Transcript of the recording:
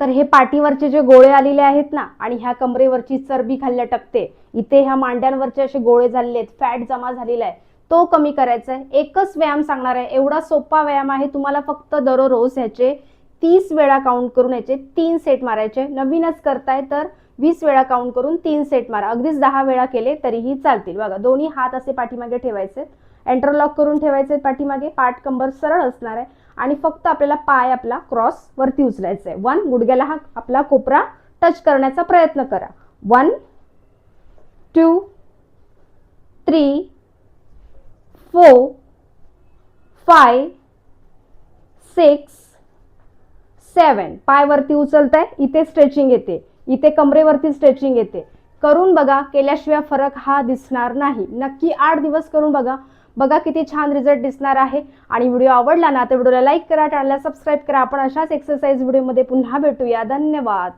तर हे पाठीवरचे जे गोळे आलेले आहेत ना आणि ह्या कमरेवरची चरबी खाल्ल्या टकते इथे ह्या मांड्यांवरचे असे गोळे झालेले आहेत फॅट जमा झालेला आहे तो कमी करायचा आहे. एकच व्यायाम सांगणार आहे एवढा सोपा व्यायाम आहे तुम्हाला फक्त दररोज ह्याचे तीस वेळा काउंट करून याचे तीन सेट मारायचे. नवीनच करताय तर वीस वेळा काउंट करून तीन सेट मारा. अगदीच दहा वेळा केले तरीही चालतील. बघा दोन्ही हात असे पाठीमागे ठेवायचे. एंटरलॉक करून ठेवायचे पाठीमागे. पाठ कंबर सरळ असणार आहे. आणि फक्त आपल्याला पाय आपला क्रॉस वरती उचलायचा आहे वन गुडघ्याला हा आपला कोपरा टच करण्याचा प्रयत्न करा. One two three four five six seven. पायवरती उचलताय इथे स्ट्रेचिंग येते. इथे कमरेवरती स्ट्रेचिंग येते. करून बघा केल्याशिवाय फरक हा दिसणार नाही. नक्की आठ दिवस करून बघा. बघा किती छान रिझल्ट दिसणार आहे. आणि व्हिडिओ आवडला ना तर व्हिडिओला लाईक करा चॅनलला सबस्क्राईब करा. आपण अशाच एक्सरसाइज व्हिडिओमध्ये पुन्हा भेटूया. धन्यवाद.